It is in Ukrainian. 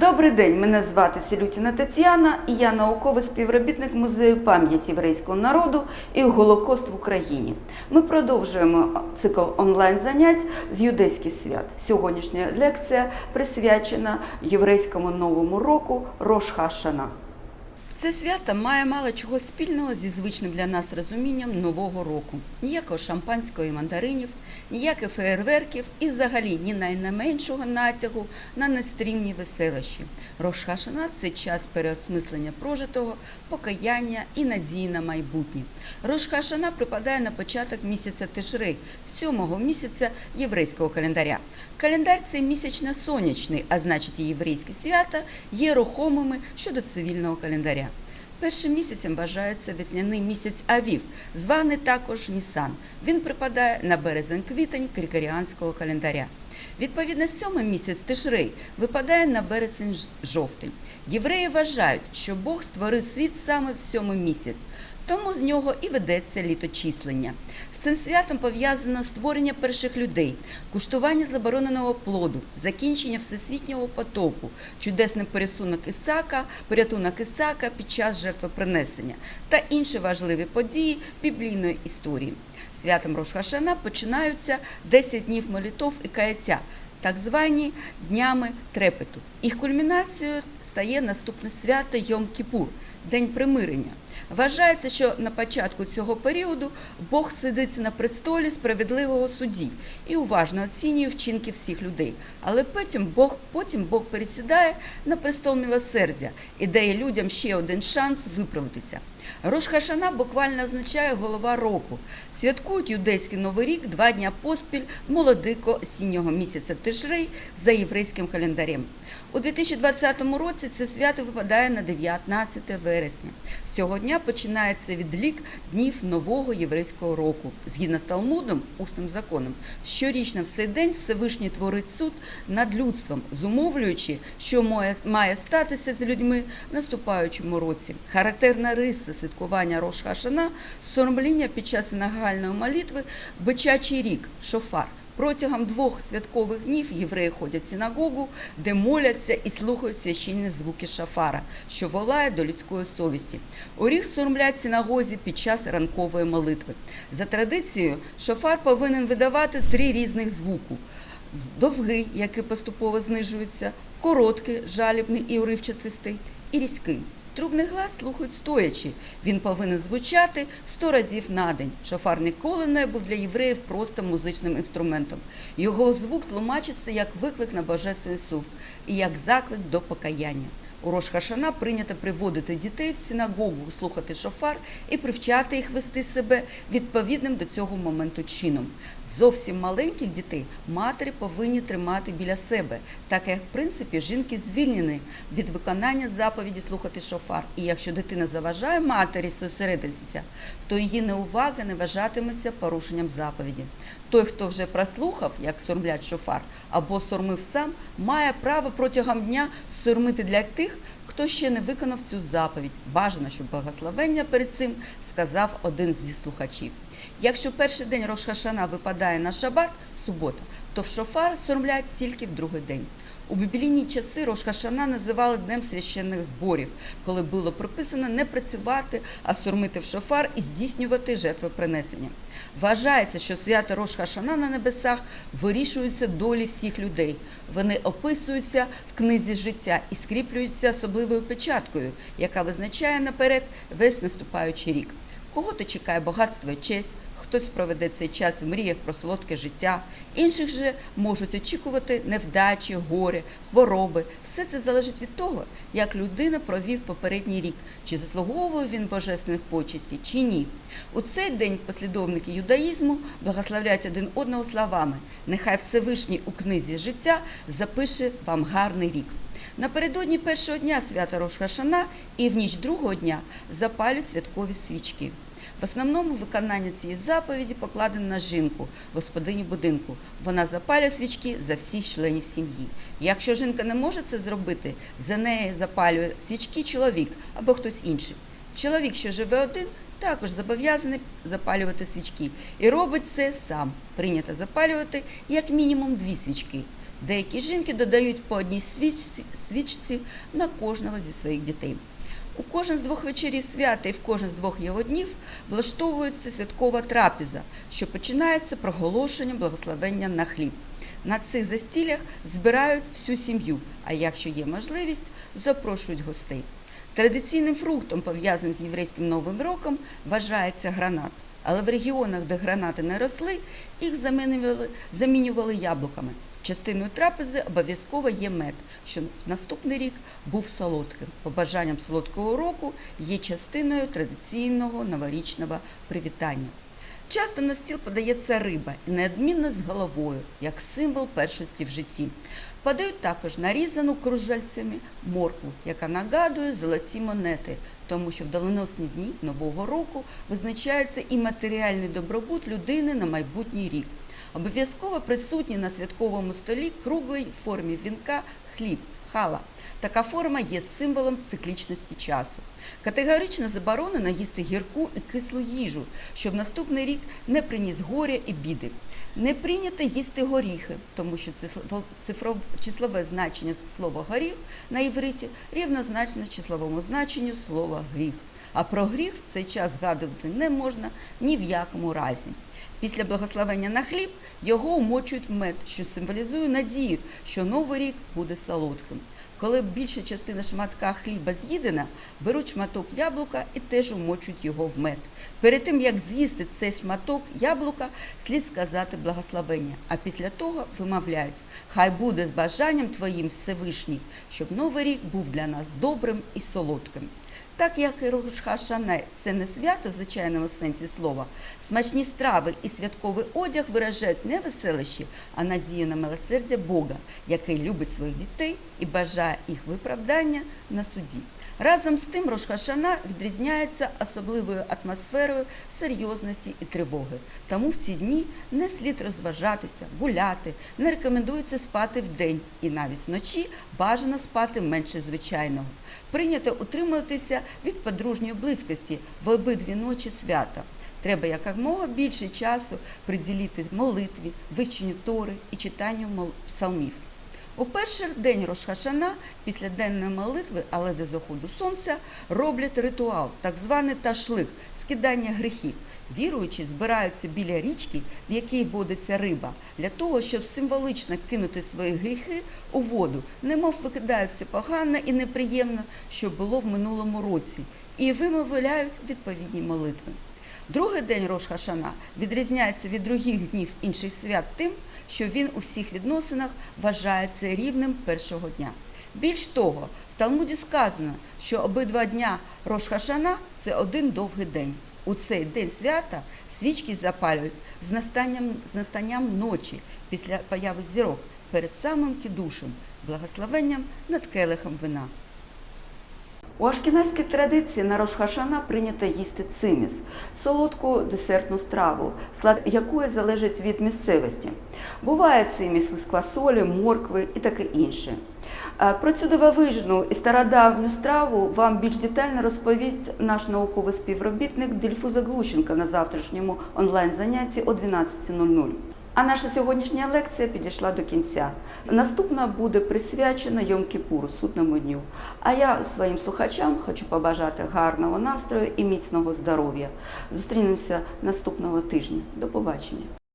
Добрий день, мене звати Селютіна Тетяна, і я науковий співробітник музею пам'яті єврейського народу і Голокост в Україні. Ми продовжуємо цикл онлайн-занять з юдейських свят. Сьогоднішня лекція присвячена єврейському новому року Рош Хашана. Це свято має мало чого спільного зі звичним для нас розумінням нового року. Ніякого шампанського і мандаринів, ніяких феєрверків і взагалі ні найменшого натягу на нестрімні веселощі. Рош Хашана – це час переосмислення прожитого, покаяння і надії на майбутнє. Рош Хашана припадає на початок місяця Тишрей, сьомого місяця єврейського календаря. Календар цей місячно сонячний, а значить і єврейські свята є рухомими щодо цивільного календаря. Першим місяцем вважається весняний місяць Авів, званий також Нісан. Він припадає на березень-квітень крикоріанського календаря. Відповідно, сьомий місяць Тишрей випадає на вересень-жовтень. Євреї вважають, що Бог створив світ саме в сьомий місяць, тому з нього і ведеться літочислення. З цим святом пов'язано створення перших людей, куштування забороненого плоду, закінчення всесвітнього потопу, чудесний пересунок Ісака, порятунок Ісака під час жертвопринесення та інші важливі події біблійної історії. Святом Рошхашана починаються 10 днів молитов і каяття, так звані днями трепету. Їх кульмінацією стає наступне свято Йом-Кіпур – День примирення. Вважається, що на початку цього періоду Бог сидить на престолі справедливого судді і уважно оцінює вчинки всіх людей. Але потім Бог, потім Бог пересідає на престол милосердя і дає людям ще один шанс виправитися. Рош Хашана буквально означає голова року. Святкують юдейський новий рік два дня поспіль молодико осіннього місяця Тишрей за єврейським календарем. У 2020 році це свято випадає на 19 вересня. Цього дня починається відлік днів нового єврейського року. Згідно з Талмудом, усним законом, щорічно в цей день Всевишній творить суд над людством, зумовлюючи, що має статися з людьми в наступаючому році. Характерна риса святкування Рош Хашана – соромління під час нагальної молитви бичачий рік, шофар. Протягом двох святкових днів євреї ходять в синагогу, де моляться і слухають священні звуки шафара, що волає до людської совісті. Оріх соромлять в синагозі під час ранкової молитви. За традицією, шофар повинен видавати три різних звуку: довгий, який поступово знижується, короткий, жалібний і уривчатистий, і різкий. Трубний глас слухають стоячи. Він повинен звучати сто разів на день. Шофар ніколи не був для євреїв просто музичним інструментом. Його звук тлумачиться як виклик на божественний суд і як заклик до покаяння. У Рош Хашана прийнято приводити дітей в синагогу, слухати шофар і привчати їх вести себе відповідним до цього моменту чином. Зовсім маленьких дітей матері повинні тримати біля себе, так як в принципі жінки звільнені від виконання заповіді слухати шофар. І якщо дитина заважає матері зосередитися, то її неувага не вважатиметься порушенням заповіді. Той, хто вже прослухав, як сормлять шофар, або сормив сам, має право протягом дня сормити для тих, хто ще не виконав цю заповідь. Бажано, щоб благословення перед цим сказав один зі слухачів. Якщо перший день Рошхашана випадає на шабат, субота, то в шофар сормлять тільки в другий день. У біблійні часи Рошхашана називали днем священних зборів, коли було прописано не працювати, а сормити в шофар і здійснювати жертвопринесення. Вважається, що свято Рош Хашана на небесах вирішуються долі всіх людей. Вони описуються в книзі життя і скріплюються особливою печаткою, яка визначає наперед весь наступаючий рік. Кого-то чекає багатство і честь, хтось проведе цей час в мріях про солодке життя, інших же можуть очікувати невдачі, горе, хвороби. Все це залежить від того, як людина провів попередній рік, чи заслуговує він божественних почестей, чи ні. У цей день послідовники юдаїзму благословляють один одного словами: нехай Всевишній у книзі життя запише вам гарний рік. Напередодні першого дня свята Рош Хашана і в ніч другого дня запалюють святкові свічки. В основному виконання цієї заповіді покладено на жінку, господиню будинку. Вона запалює свічки за всіх членів сім'ї. Якщо жінка не може це зробити, за неї запалює свічки чоловік або хтось інший. Чоловік, що живе один, також зобов'язаний запалювати свічки і робить це сам. Прийнято запалювати як мінімум дві свічки. Деякі жінки додають по одній свічці, свічці на кожного зі своїх дітей. У кожен з двох вечорів свята і в кожен з двох його днів влаштовується святкова трапеза, що починається проголошенням благословення на хліб. На цих застілях збирають всю сім'ю, а якщо є можливість, запрошують гостей. Традиційним фруктом, пов'язаним з єврейським новим роком, вважається гранат. Але в регіонах, де гранати не росли, їх замінювали, замінювали яблуками. Частиною трапези обов'язково є мед, що наступний рік був солодким. Побажанням солодкого року є частиною традиційного новорічного привітання. Часто на стіл подається риба неодмінно з головою, як символ першості в житті. Подають також нарізану кружальцями моркву, яка нагадує золоті монети, тому що в доленосні дні Нового року визначається і матеріальний добробут людини на майбутній рік. Обов'язково присутній на святковому столі круглий в формі вінка хліб, хала. Така форма є символом циклічності часу. Категорично заборонено їсти гірку і кислу їжу, щоб наступний рік не приніс горя і біди. Не прийнято їсти горіхи, тому що цифро- цифро- числове значення слова горіх на івриті рівнозначне числовому значенню слова гріх. А про гріх в цей час згадувати не можна ні в якому разі. Після благословення на хліб його умочують в мед, що символізує надію, що новий рік буде солодким. Коли більша частина шматка хліба з'їдена, беруть шматок яблука і теж умочують його в мед. Перед тим як з'їсти цей шматок яблука, слід сказати благословення, а після того вимовляють: Хай буде з бажанням твоїм Всевишній, щоб новий рік був для нас добрим і солодким. Так як і рушха шане – це не свято в звичайному сенсі слова, смачні страви і святковий одяг виражають не веселищі, а надію на милосердя Бога, який любить своїх дітей і бажає їх виправдання на суді. Разом з тим Рош Хашана відрізняється особливою атмосферою серйозності і тривоги. Тому в ці дні не слід розважатися, гуляти, не рекомендується спати вдень і навіть вночі бажано спати менше звичайного. Прийнято утримуватися від подружньої близькості в обидві ночі свята. Треба якомога більше часу приділити молитві, вивченню тори і читанню псалмів. У перший день Рошхашана, після денної молитви, але до заходу сонця, роблять ритуал, так званий ташлик, скидання гріхів. Віруючі збираються біля річки, в якій водиться риба, для того, щоб символично кинути свої гріхи у воду, немов викидають все погане і неприємне, що було в минулому році, і вимовляють відповідні молитви. Другий день Рош Хашана відрізняється від других днів інших свят тим, що він у всіх відносинах вважається рівнем першого дня. Більш того, в Талмуді сказано, що обидва дня Рош Хашана – це один довгий день. У цей день свята свічки запалюють з настанням, з настанням ночі після появи зірок перед самим кідушем, благословенням над келихом вина. У ашкеназькій традиції на Рошхашана прийнято їсти циміс – солодку десертну страву, склад якої залежить від місцевості. Буває циміс із квасолі, моркви і таке інше. Е, Про цю дивовижну і стародавню страву вам більш детально розповість наш науковий співробітник Дільфуза Глущенко на завтрашньому онлайн-занятті о 12.00. А наша сьогоднішня лекція підійшла до кінця. Наступна буде присвячена Йом-Кіпуру, судному дню. А я своїм слухачам хочу побажати гарного настрою і міцного здоров'я. Зустрінемося наступного тижня. До побачення.